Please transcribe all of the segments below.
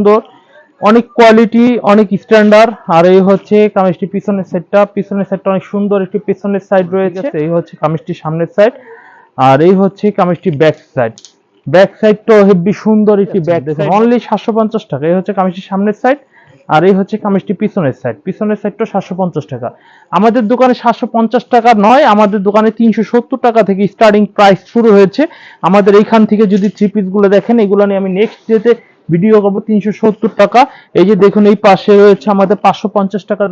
সুন্দর অনেক কোয়ালিটি অনেক স্ট্যান্ডার্ড আর এই হচ্ছে কামিজটি পিছনের সাইডটা পিছনের সাইডটা অনেক সুন্দর একটি পিছনের সাইড রয়েছে। এই হচ্ছে কামিজটি সামনের সাইড আর এই হচ্ছে কামিজটি ব্যাক সাইড ব্যাক সাইডটা হেভি সুন্দর একটি ব্যাক অনলি সাতশো পঞ্চাশ টাকা। এই হচ্ছে কামিজটি সামনের সাইড আর এই হচ্ছে কামিজটি পিছনের সাইড পিছনের সাইডটা সাতশো পঞ্চাশ টাকা। আমাদের দোকানে সাতশো পঞ্চাশ টাকা নয় আমাদের দোকানে তিনশো সত্তর টাকা থেকে স্টার্টিং প্রাইস শুরু হয়েছে। আমাদের এইখান থেকে যদি থ্রি পিসগুলো দেখেন এগুলো নিয়ে আমি নেক্সট ডেতে ভিডিও করব, তিনশো সত্তর টাকা। এই যে দেখুন, এই পাশে রয়েছে আমাদের পাঁচশো পঞ্চাশ টাকা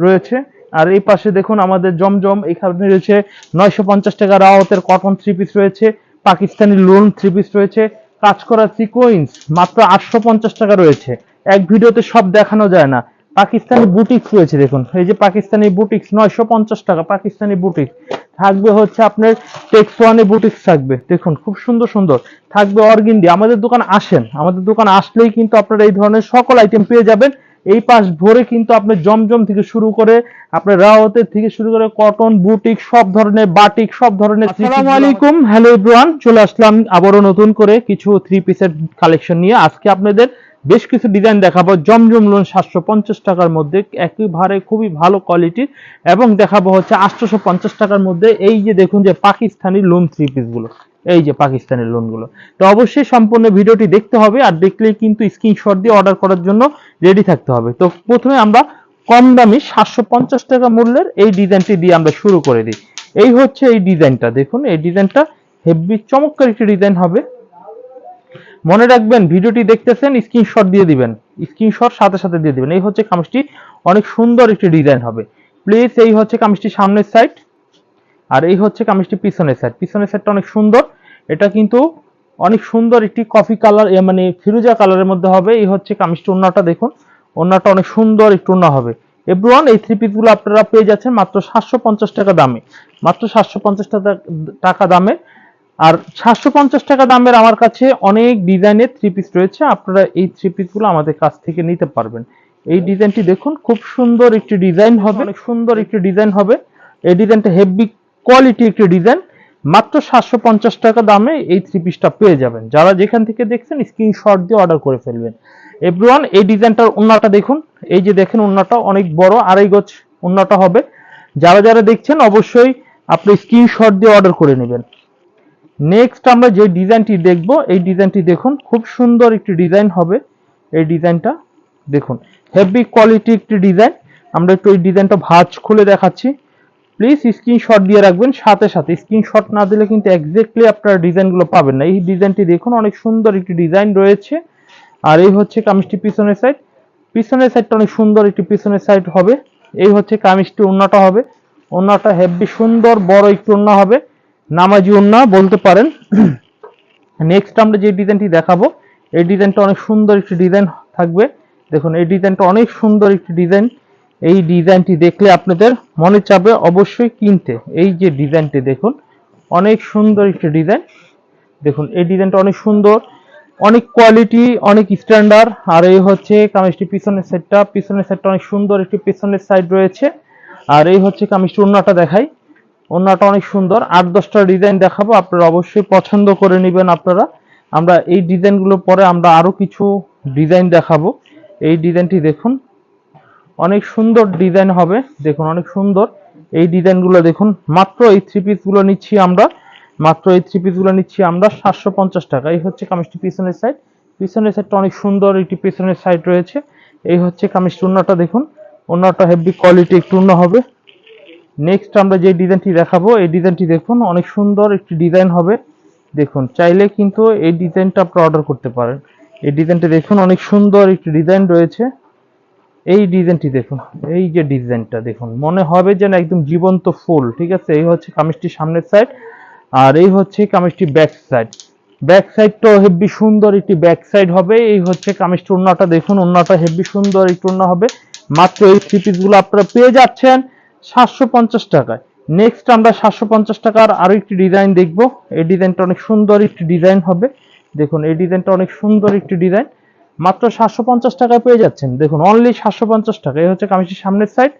রয়েছে। আর এই পাশে দেখুন, আমাদের জমজম, এখানে রয়েছে নয়শো পঞ্চাশ টাকা রাওয়াতের কটন থ্রি পিস রয়েছে, পাকিস্তানি লোন থ্রি পিস রয়েছে, কাজ করা সিকোয়েন্স মাত্র আটশো পঞ্চাশ টাকা রয়েছে। এক ভিডিওতে সব দেখানো যায় না। পাকিস্তানি বুটিক্স রয়েছে দেখুন। এই যে পাকিস্তানি বুটিক্স নয়শো পঞ্চাশ টাকা পাকিস্তানি বুটিক্স থাকবে হচ্ছে আপনার টেক্স ওয়ানে বুটিক্স থাকবে দেখুন খুব সুন্দর সুন্দর। থাকবে অর্গিন্ডি আমাদের দোকান আসেন। আমাদের দোকান আসলেই কিন্তু আপনারা এই ধরনের সকল আইটেম পেয়ে যাবেন। এই পাশ ভরে কিন্তু আপনার জমজম থেকে শুরু করে আপনার রাওয়াতের থেকে শুরু করে কটন বুটিক সব ধরনের বাটিক সব ধরনের আসসালামু আলাইকুম। হ্যালো এভরিওয়ান চলে আসলাম আবারও নতুন করে কিছু থ্রি পিসের কালেকশন নিয়ে। আজকে আপনাদের বেশ কিছু ডিজাইন দেখাবো। জমজম লোন সাতশো পঞ্চাশ টাকার মধ্যে, একেবারে খুবই ভালো কোয়ালিটির এবং দেখাবো হচ্ছে আটশোশো পঞ্চাশ টাকার মধ্যে, এই যে দেখুন যে পাকিস্তানি লোন থ্রি পিসগুলো, এই যে পাকিস্তানের লোনগুলো। তো অবশ্যই সম্পূর্ণ ভিডিওটি দেখতে হবে আর দেখলে কিন্তু স্ক্রিনশট দিয়ে অর্ডার করার জন্য রেডি থাকতে হবে। তো প্রথমে আমরা কম দামি সাতশো পঞ্চাশ টাকা মূল্যের এই ডিজাইনটি দিয়ে আমরা শুরু করে দিই। এই হচ্ছে এই ডিজাইনটা দেখুন, এই ডিজাইনটা হেভি চমৎকার একটি ডিজাইন হবে। মনে রাখবেন, ভিডিওটি দেখতেছেন স্ক্রিনশট দিয়ে দিবেন। স্ক্রিনশট সাথে সাথে দিয়ে দিবেন। এই হচ্ছে কামিজটি। অনেক সুন্দর একটি ডিজাইন হবে। প্লিজ এই হচ্ছে কামিজটি সামনের সাইড আর এই হচ্ছে কামিজটি পিছনের সাইড পিছনের সাইডটা অনেক সুন্দর। এটা কিন্তু অনেক সুন্দর একটি কফি কালার মানে ফিরুজা কালারের মধ্যে হবে। এই হচ্ছে কামিজটি ওন্নাটা দেখুন। ওন্নাটা অনেক সুন্দর একটু ওন্না হবে। এভরিওয়ান এই থ্রি পিসগুলো আপনারা পেয়ে যাচ্ছেন মাত্র সাতশো পঞ্চাশ টাকা দামে। মাত্র সাতশো পঞ্চাশ টাকা দামে। আর সাতশো পঞ্চাশ টাকা দামের আমার কাছে অনেক ডিজাইনের থ্রি পিস রয়েছে। আপনারা এই থ্রি পিসগুলো আমাদের কাছ থেকে নিতে পারবেন। এই ডিজাইনটি দেখুন খুব সুন্দর একটি ডিজাইন হবে। অনেক সুন্দর। একটি ডিজাইন হবে। এই ডিজাইনটা হেভি কোয়ালিটি একটি ডিজাইন। মাত্র সাতশো পঞ্চাশ টাকা দামে এই থ্রি পিসটা পেয়ে যাবেন। যারা যেখান থেকে দেখছেন স্ক্রিনশট দিয়ে অর্ডার করে ফেলবেন। এভরিওয়ান এই ডিজাইনটার ওন্নাটা দেখুন। এই যে দেখেন ওন্নাটা অনেক বড় আড়াই গজ ওন্নাটা হবে। যারা যারা দেখছেন অবশ্যই আপনি স্ক্রিনশট দিয়ে অর্ডার করে নেবেন। নেক্সট আমরা যে ডিজাইনটি দেখব, এই ডিজাইনটি দেখুন, খুব সুন্দর একটি ডিজাইন হবে। এই ডিজাইনটা দেখুন হেভি কোয়ালিটি একটি ডিজাইন। আমরা একটু এই ডিজাইনটা ভাঁজ খুলে দেখাচ্ছি। প্লিজ স্ক্রিনশট দিয়ে রাখবেন, সাথে সাথে স্ক্রিনশট না দিলে কিন্তু এক্স্যাক্টলি আপনারা ডিজাইনগুলো পাবেন না। এই ডিজাইনটি দেখুন, অনেক সুন্দর একটি ডিজাইন রয়েছে। আর এই হচ্ছে কামিজটি পিছনের সাইড পিছনের সাইডটা অনেক সুন্দর একটি পিছনের সাইড হবে। এই হচ্ছে কামিজটি ওন্নাটা হবে। ওন্নাটা হেভি সুন্দর, বড় একটু ওন্না হবে। নামাজি ওন্না বলতে পারেন। নেক্সট আমরা যে ডিজাইনটি দেখাবো, এই ডিজাইনটা অনেক সুন্দর একটি ডিজাইন থাকবে। দেখুন, এই ডিজাইনটা অনেক সুন্দর একটি ডিজাইন এই ডিজাইনটি দেখলে আপনাদের মনে চাবে অবশ্যই কিনতে। এই যে ডিজাইনটি দেখুন, অনেক সুন্দর একটি ডিজাইন দেখুন, এই ডিজাইনটা অনেক সুন্দর, অনেক কোয়ালিটি অনেক স্ট্যান্ডার্ড আর এই হচ্ছে কামিজটি পিছনের সাইডটা পিছনের সাইডটা অনেক সুন্দর একটি পিছনের সাইড রয়েছে। আর এই হচ্ছে কামিজটি অন্যটা দেখাই। অন্যটা অনেক সুন্দর। আট, দশটা ডিজাইন দেখাবো, আপনারা অবশ্যই পছন্দ করে নেবেন আপনারা। আমরা এই ডিজাইনগুলো পরে আমরা আরও কিছু ডিজাইন দেখাবো। এই ডিজাইনটি দেখুন, অনেক সুন্দর ডিজাইন হবে। দেখুন, অনেক সুন্দর। এই ডিজাইনগুলো দেখুন, মাত্র এই থ্রি পিসগুলো নিচ্ছি আমরা। মাত্র এই থ্রি পিসগুলো নিচ্ছি আমরা, সাতশো পঞ্চাশ টাকা। এই হচ্ছে কামিজটি পিছনের সাইড পিছনের সাইডটা অনেক সুন্দর, একটি পিছনের সাইড রয়েছে। এই হচ্ছে কামিজটি, অন্যটা দেখুন। অন্যটা হেভি কোয়ালিটি একটু অন্য হবে। নেক্সট আমরা যে ডিজাইনটি দেখাবো, এই ডিজাইনটি দেখুন, অনেক সুন্দর একটি ডিজাইন হবে। দেখুন, চাইলে কিন্তু এই ডিজাইনটা আপনি অর্ডার করতে পারেন। এই ডিজাইনটি দেখুন, অনেক সুন্দর একটি ডিজাইন রয়েছে। এই ডিজাইনটি দেখুন, এই যে ডিজাইনটা দেখুন, মনে হবে যেন একদম জীবন্ত ফুল, ঠিক আছে? এই হচ্ছে কামিজটি সামনের সাইড আর এই হচ্ছে কামিজটি ব্যাক সাইড ব্যাক সাইডটাও হেভি সুন্দর একটি ব্যাক সাইড হবে। এই হচ্ছে কামিজটি ওন্নাটা দেখুন ওন্নাটা হেভি সুন্দর একটু ওন্না হবে। মাত্র এই থ্রি পিসগুলো আপনারা পেয়ে যাচ্ছেন। সাতশো পঞ্চাশ টাকায়। নেক্সট আমরা সাতশো পঞ্চাশ টাকার আরও একটি ডিজাইন দেখব। এই ডিজাইনটা অনেক সুন্দর একটি ডিজাইন হবে। দেখুন, এই ডিজাইনটা অনেক সুন্দর একটি ডিজাইন মাত্র সাতশো পঞ্চাশ টাকায় পেয়ে যাচ্ছেন। দেখুন অনলি সাতশো পঞ্চাশ টাকা। এই হচ্ছে কামিজটির সামনের সাইড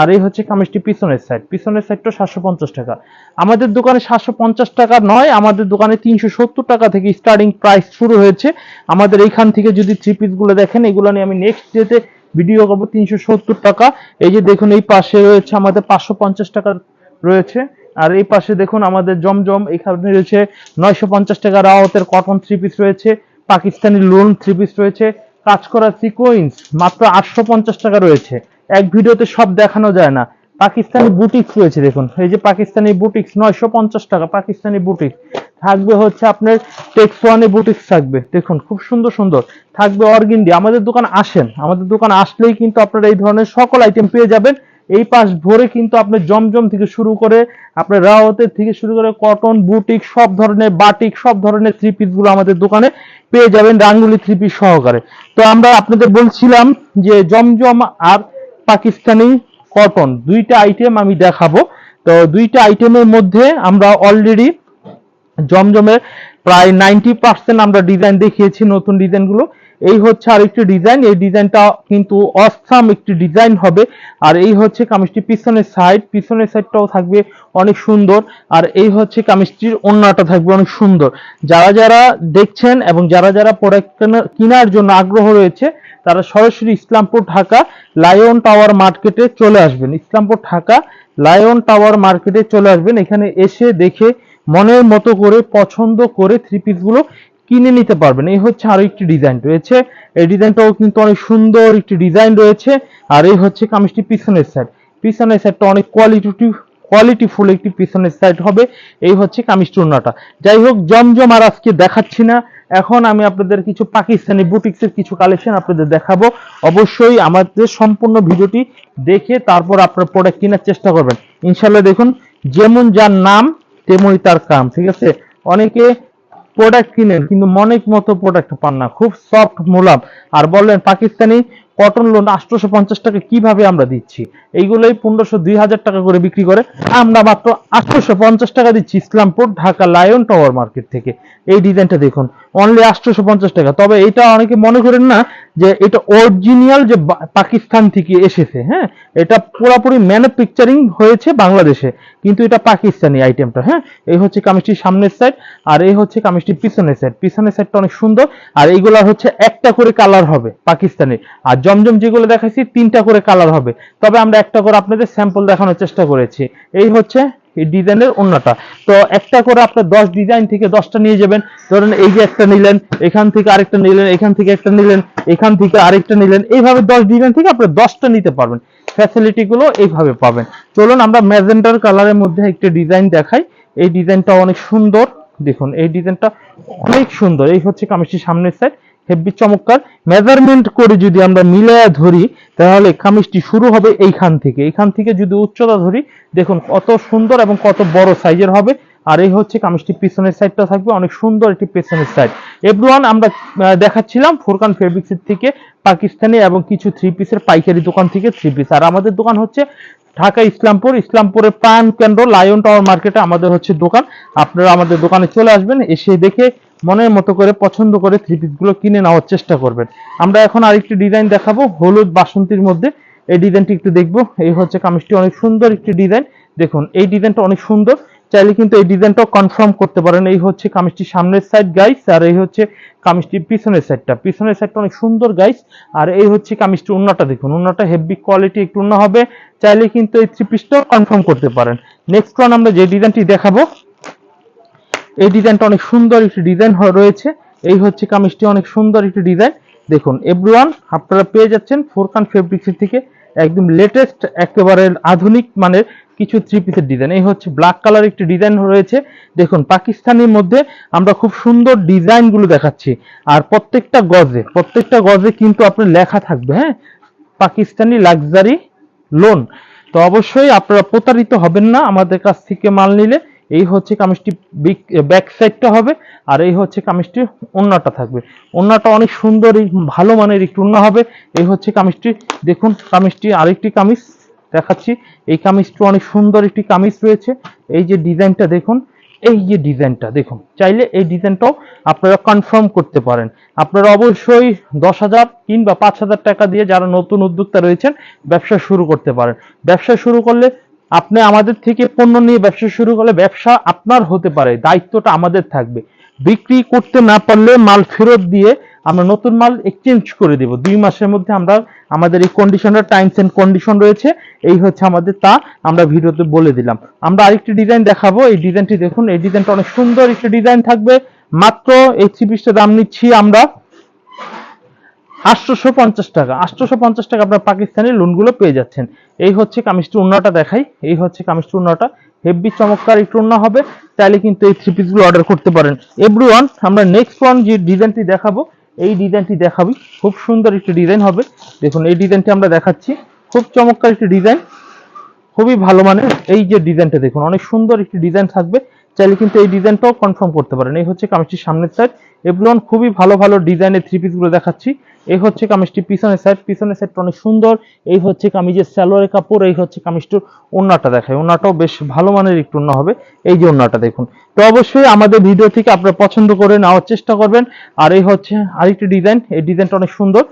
আর এই হচ্ছে কামিজটি পিছনের সাইড পিছনের সাইডটা সাতশো পঞ্চাশ টাকা। আমাদের দোকানে সাতশো পঞ্চাশ টাকা নয়, আমাদের দোকানে তিনশো সত্তর টাকা থেকে স্টার্টিং প্রাইস শুরু হয়েছে। আমাদের এইখান থেকে যদি থ্রি পিসগুলো দেখেন, এগুলো নিয়ে আমি নেক্সট ডেতে ভিডিও করব তিনশো সত্তর টাকা। এই যে দেখুন, এই পাশে রয়েছে আমাদের পাঁচশো পঞ্চাশ টাকা রয়েছে। আর এই পাশে দেখুন, আমাদের জমজম, এখানে রয়েছে নয়শো পঞ্চাশ টাকা রাওয়াতের কটন থ্রি পিস রয়েছে, পাকিস্তানি লোন থ্রি পিস রয়েছে, কাজ করা সিকোয়েন্স মাত্র আটশো পঞ্চাশ টাকা রয়েছে। এক ভিডিওতে সব দেখানো যায় না। পাকিস্তানি বুটিক্স রয়েছে, দেখুন। এই যে পাকিস্তানি বুটিক্স নয়শো পঞ্চাশ টাকা পাকিস্তানি বুটিক্স থাকবে হচ্ছে আপনার টেক্স ওয়ানে বুটিক্স থাকবে। দেখুন, খুব সুন্দর সুন্দর। থাকবে অর্গিন্ডি আমাদের দোকান আসেন। আমাদের দোকান আসলেই কিন্তু আপনারা এই ধরনের সকল আইটেম পেয়ে যাবেন। এই পাশ ভরে কিন্তু আপনার জমজম থেকে শুরু করে, আপনার রাওয়াতের থেকে শুরু করে কটন বুটিক সব ধরনের বাটিক সব ধরনের থ্রি পিসগুলো আমাদের দোকানে পেয়ে যাবেন রাঙ্গুলি থ্রি পিস সহকারে। তো আমরা আপনাদের বলছিলাম যে জমজম আর পাকিস্তানি কটন দুইটা আইটেম আমি দেখাবো। তো দুইটা আইটেমের মধ্যে আমরা অলরেডি জমজমের প্রায় নাইনটি পার্সেন্ট আমরা ডিজাইন দেখিয়েছি নতুন ডিজাইনগুলো এই হচ্ছে আরেকটি ডিজাইন এই ডিজাইনটা কিন্তু অসাম একটি ডিজাইন হবে। আর এই হচ্ছে কামিজটি পিছনের সাইড পিছনের সাইডটাও থাকবে অনেক সুন্দর। আর এই হচ্ছে কামিজটির অন্যটা থাকবে অনেক সুন্দর। যারা যারা দেখছেন এবং যারা যারা প্রোডাক্ট কেনার জন্য আগ্রহ রয়েছে তারা সরাসরি ইসলামপুর, ঢাকা, লায়ন টাওয়ার মার্কেটে চলে আসবেন। ইসলামপুর, ঢাকা, লায়ন টাওয়ার মার্কেটে চলে আসবেন। এখানে এসে দেখে মনের মতো করে, পছন্দ করে থ্রি পিসগুলো কিনে নিতে পারবেন। এই হচ্ছে আরও একটি ডিজাইন রয়েছে। এই ডিজাইনটাও কিন্তু অনেক সুন্দর একটি ডিজাইন রয়েছে। আর এই হচ্ছে কামিজটি পিছনের সাইড পিছনের সাইডটা অনেক কোয়ালিটিটিভ কোয়ালিটিফুল একটি পিছনের সাইড হবে। এই হচ্ছে কামিজ চূর্ণাটা। যাই হোক জমজম আর আজকে দেখাচ্ছি না। এখন আমি আপনাদের কিছু পাকিস্তানি বুটিক্সের কিছু কালেকশন আপনাদের দেখাবো। অবশ্যই আমাদের সম্পূর্ণ ভিডিওটি দেখে তারপর আপনার প্রোডাক্ট কেনার চেষ্টা করবেন। ইনশাল্লাহ দেখুন, যেমন যার নাম, তেমনই তার কাম, ঠিক আছে? অনেকে প্রোডাক্ট কিনেন, কিন্তু অনেক মতো প্রোডাক্ট পান না, খুব সফট মোলাম। আর বললেন পাকিস্তানি কটন লোন আটশোশো পঞ্চাশ টাকা কীভাবে আমরা দিচ্ছি? এইগুলোই পনেরোশো, দুই হাজার টাকা করে বিক্রি করে। আমরা মাত্র আটশোশো পঞ্চাশ টাকা দিচ্ছি Islampur Dhaka lion tower market থেকে। এই ডিজাইনটা দেখুন অনলি আটশোশো পঞ্চাশ টাকা। তবে এটা অনেকে মনে করেন না যে এটা অরিজিনাল যে পাকিস্তান থেকে এসেছে হ্যাঁ? এটা পুরোপুরি ম্যানুফ্যাকচারিং হয়েছে বাংলাদেশে, কিন্তু এটা পাকিস্তানি আইটেমটা হ্যাঁ? এই হচ্ছে কামিজটির সামনের সাইড আর এই হচ্ছে কামিজটির পিছনের সাইড পিছনের সাইডটা অনেক সুন্দর, আর এইগুলা হচ্ছে একটা করে কালার হবে পাকিস্তানি আর জমজম যেগুলো দেখাইছি, তিনটা করে কালার হবে। তবে আমরা একটা করে আপনাদের স্যাম্পল দেখানোর চেষ্টা করেছি। এই হচ্ছে এই ডিজাইনের অন্যটা তো একটা করে আপনার দশ ডিজাইন থেকে দশটা নিয়ে যাবেন। ধরেন এই যে একটা নিলেন, এখান থেকে আরেকটা নিলেন, এখান থেকে একটা নিলেন, এখান থেকে আরেকটা নিলেন, এইভাবে দশ ডিজাইন থেকে আপনার দশটা নিতে পারবেন। ফ্যাসিলিটি গুলো এইভাবে পাবেন। চলুন আমরা ম্যাজেন্টার কালারের মধ্যে একটা ডিজাইন দেখাই। এই ডিজাইনটা অনেক সুন্দর। দেখুন, এই ডিজাইনটা অনেক সুন্দর। এই হচ্ছে কামিজটির সামনের সাইড হেভি চমৎকার। মেজারমেন্ট করে যদি আমরা মিলায়া ধরি, তাহলে কামিজটি শুরু হবে এইখান থেকে। এইখান থেকে যদি উচ্চতা ধরি, দেখুন কত সুন্দর এবং কত বড় সাইজের হবে। আর এই হচ্ছে কামিজটি পিছনের সাইডটা থাকবে, অনেক সুন্দর একটি পেছনের সাইড এভরিওয়ান আমরা দেখাচ্ছিলাম ফোরকান ফেব্রিক্সের থেকে পাকিস্তানি এবং কিছু থ্রি পিসের পাইকারি দোকান থেকে থ্রি পিস আর আমাদের দোকান হচ্ছে ঢাকা ইসলামপুর। ইসলামপুরের প্রাণ কেন্দ্র লায়ন টাওয়ার মার্কেটে আমাদের হচ্ছে দোকান। আপনারা আমাদের দোকানে চলে আসবেন, এসে দেখে মনের মতো করে পছন্দ করে থ্রি পিসগুলো কিনে নেওয়ার চেষ্টা করবেন। আমরা এখন আরেকটি ডিজাইন দেখাবো, হলুদ বাসন্তীর মধ্যে। এই ডিজাইনটি একটু দেখব। এই হচ্ছে কামিজটি, অনেক সুন্দর একটি ডিজাইন দেখুন, এই ডিজাইনটা অনেক সুন্দর। চাইলে কিন্তু এই ডিজাইনটাও কনফার্ম করতে পারেন। এই হচ্ছে কামিজটি সামনের সাইড গাইস আর এই হচ্ছে কামিজটি পিছনের সাইডটা পিছনের সাইডটা অনেক সুন্দর গাইস আর এই হচ্ছে কামিজটি উন্নাটা। দেখুন, উন্নাটা হেভি কোয়ালিটি একটু উন্না হবে। চাইলে কিন্তু এই থ্রি পিসটাও কনফার্ম করতে পারেন। নেক্সট ওয়ান আমরা যে ডিজাইনটি দেখাবো এই ডিজাইনটা অনেক সুন্দর একটি ডিজাইন রয়েছে। এই হচ্ছে কামিজটি, অনেক সুন্দর একটি ডিজাইন। দেখুন এভরিওয়ান আপনারা পেয়ে যাচ্ছেন ফোরকান ফেব্রিক্স থেকে একদম লেটেস্ট একেবারে আধুনিক মানের কিছু থ্রি পিসের ডিজাইন। এই হচ্ছে ব্ল্যাক কালার একটি ডিজাইন রয়েছে। দেখুন, পাকিস্তানের মধ্যে আমরা খুব সুন্দর ডিজাইনগুলো দেখাচ্ছি। আর প্রত্যেকটা গজে প্রত্যেকটা গজে কিন্তু আপনার লেখা থাকবে হ্যাঁ? পাকিস্তানি লাক্সারি লোন তো অবশ্যই আপনারা প্রতারিত হবেন না। আমাদের কাছ থেকে মাল নিলে এই হচ্ছে কামিজটি ব্যাক সাইডটা হবে, আর এই হচ্ছে কামিজটি ওন্নাটা থাকবে। ওন্নাটা অনেক সুন্দর, এই ভালো মানের একটু ওন্না হবে। এই হচ্ছে কামিজটি দেখুন কামিজটি আরেকটি কামিজ দেখাচ্ছি। এই কামিজটি অনেক সুন্দর একটি কামিজ রয়েছে। এই যে ডিজাইনটা দেখুন, এই যে ডিজাইনটা দেখুন, চাইলে এই ডিজাইনটাও আপনারা কনফার্ম করতে পারেন। আপনারা অবশ্যই দশ হাজার কিংবা পাঁচ হাজার টাকা দিয়ে যারা নতুন উদ্যোক্তা রয়েছেন, ব্যবসা শুরু করতে পারেন। ব্যবসা শুরু করলে আপনি আমাদের থেকে পণ্য নিয়ে ব্যবসা শুরু করলে ব্যবসা আপনার হতে পারে, দায়িত্বটা আমাদের থাকবে। বিক্রি করতে না পারলে মাল ফেরত দিয়ে আমরা নতুন মাল এক্সচেঞ্জ করে দেব। দুই মাসের মধ্যে আমরা, আমাদের এই কন্ডিশনটা টাইমস এন্ড কন্ডিশন রয়েছে। এই হচ্ছে আমাদের তা আমরা ভিডিওতে বলে দিলাম। আমরা আরেকটি ডিজাইন দেখাবো। এই ডিজাইনটি দেখুন। এই ডিজাইনটা অনেক সুন্দর একটি ডিজাইন থাকবে। মাত্র এই থ্রি দাম নিচ্ছি আমরা। আটশোশো পঞ্চাশ টাকা। আটশোশো পঞ্চাশ টাকা আপনার পাকিস্তানি লোনগুলো পেয়ে যাচ্ছেন। এই হচ্ছে কামিজটি উন্নাটা দেখাই। এই হচ্ছে কামিজটি উন্নাটা হেভি চমৎকার, একটু উন্না হবে। তাহলে কিন্তু এই থ্রি পিসগুলো অর্ডার করতে পারেন। এভরি ওয়ান আমরা নেক্সট ওয়ান যে ডিজাইনটি দেখাবো, এই ডিজাইনটি দেখাবি। খুব সুন্দর একটি ডিজাইন হবে। দেখুন, এই ডিজাইনটি আমরা দেখাচ্ছি। খুব চমৎকার একটি ডিজাইন খুবই ভালো মানের এই যে ডিজাইনটা দেখুন, অনেক সুন্দর একটি ডিজাইন থাকবে। চাইলে কিন্তু এই ডিজাইনটাও কনফার্ম করতে পারেন। এই হচ্ছে কামিজটির সামনের সাইড এভরিওয়ান খুবই ভালো ভালো ডিজাইনের থ্রি পিসগুলো দেখাচ্ছি। এই হচ্ছে কামিজটি পিছনের সাইড পিছনের সাইডটা অনেক সুন্দর। এই হচ্ছে কামিজের স্যালোয়ারের কাপড়। এই হচ্ছে কামিজটির ওন্নাটা দেখায় ওন্নাটাও বেশ ভালো মানের একটু ওন্না হবে। এই যে ওন্নাটা দেখুন। তো অবশ্যই আমাদের ভিডিও থেকে আপনারা পছন্দ করে নেওয়ার চেষ্টা করবেন। আর এই হচ্ছে আরেকটি ডিজাইন। এই ডিজাইনটা অনেক সুন্দর।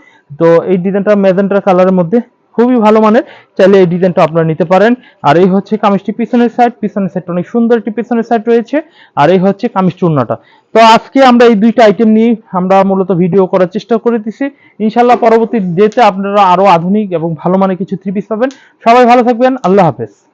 তো এই ডিজাইনটা ম্যাজেন্টার কালারের মধ্যে খুবই ভালো মানের। চাইলে এই ডিজাইনটা আপনারা নিতে পারেন। আর এই হচ্ছে কামিজটি পিছনের সাইড পিছনের সাইডটা অনেক সুন্দর একটি পিছনের সাইড রয়েছে। আর এই হচ্ছে কামিজ চূর্ণাটা তো আজকে আমরা এই দুইটা আইটেম নিয়ে আমরা মূলত ভিডিও করার চেষ্টা করে দিছি। ইনশাল্লাহ পরবর্তী ডেতে আপনারা আরও আধুনিক এবং ভালো মানের কিছু থ্রি পিস পাবেন। সবাই ভালো থাকবেন। আল্লাহ হাফেজ।